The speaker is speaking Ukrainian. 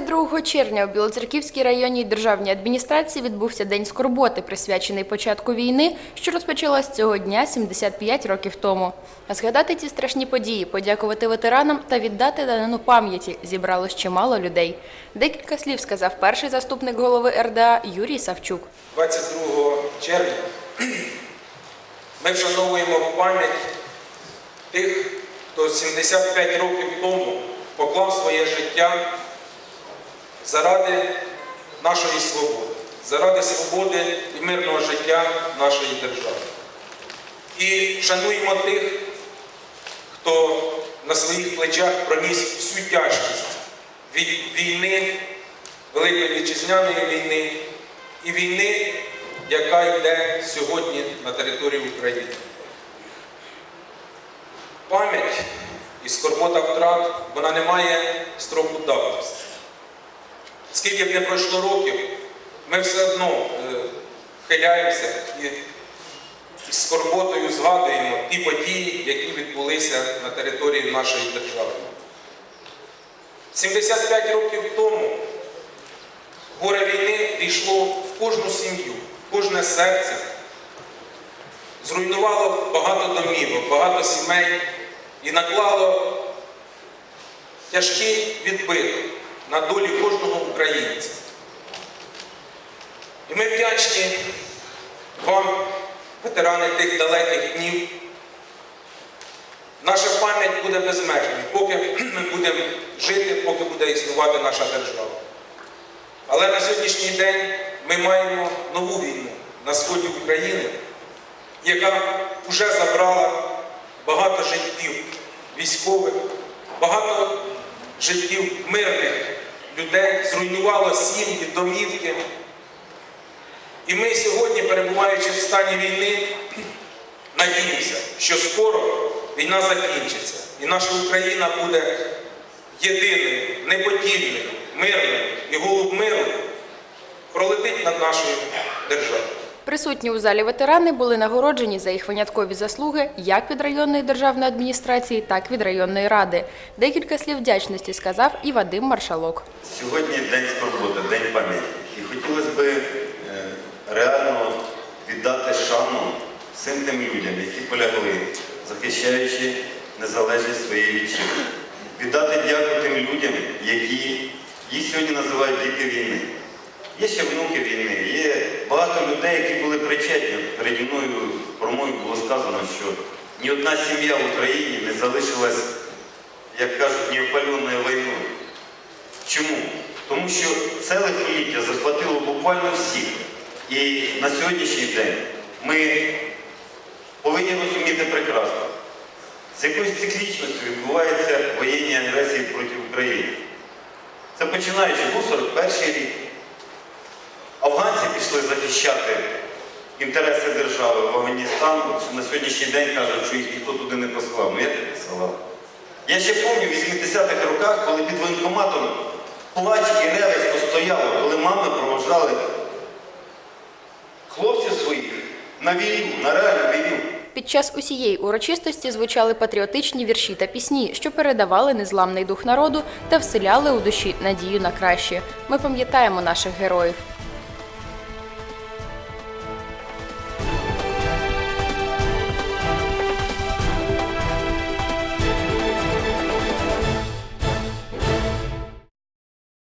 22 червня у Білоцерківській районній державній адміністрації відбувся День скорботи, присвячений початку війни, що розпочалась цього дня 75 років тому. Згадати ці страшні події, подякувати ветеранам та віддати данину пам'яті зібралось чимало людей. Декілька слів сказав перший заступник голови РДА Юрій Савчук. 22 червня ми вшановуємо пам'ять тих, хто 75 років тому поклав своє життя заради нашої свободи, заради свободи і мирного життя нашої держави. І шануємо тих, хто на своїх плечах проніс всю тяжкість від війни, Великої Вітчизняної війни і війни, яка йде сьогодні на території України. Пам'ять і скорбота втрат, вона не має строку давності. Скільки б не пройшло років, ми все одно е, хиляємося і із скорботою згадуємо ті події, які відбулися на території нашої держави. 75 років тому горе війни війшло в кожну сім'ю, в кожне серце, зруйнувало багато домівок, багато сімей і наклало тяжкий відбиток на долі кожного українця. І ми вдячні вам, ветерани тих далеких днів. Наша пам'ять буде безмежною, поки ми будемо жити, поки буде існувати наша держава. Але на сьогоднішній день ми маємо нову війну на сході України, яка вже забрала багато життів військових, багато життів мирних людей, зруйнувало сім'ї, домівки. І ми сьогодні, перебуваючи в стані війни, надіємося, що скоро війна закінчиться, і наша Україна буде єдиною, неподільною, мирною і голуб миру пролетить над нашою державою. Присутні у залі ветерани були нагороджені за їх виняткові заслуги як від районної державної адміністрації, так і від районної ради. Декілька слів вдячності сказав і Вадим Маршалок. Сьогодні день скорботи, день пам'яті. І хотілося б е, реально віддати шану всім тим людям, які полягли, захищаючи незалежність своєї вітчизни. Віддати дяку тим людям, які їх сьогодні називають діти війни. Є ще внуки війни, є людей, які були причетні. Переді мною про мною було сказано, що ні одна сім'я в Україні не залишилась, як кажуть, неопальоною війною. Чому? Тому що це лихоліття захватило буквально всіх. І на сьогоднішній день ми повинні розуміти прекрасно, з якоюсь циклічністю відбуваються воєнні агресії проти України. Це починаючи, був 41 рік. Афганці пішли захищати інтереси держави в Афганістан. На сьогоднішній день кажуть, що їх ніхто туди не послав. Ну як не посилав? Я ще пам'ятаю в 80-х роках, коли під воєнкоматом плач і ревець постояло, коли мами провожали хлопців своїх на війну, на реальну війну. Під час усієї урочистості звучали патріотичні вірші та пісні, що передавали незламний дух народу та вселяли у душі надію на краще. Ми пам'ятаємо наших героїв.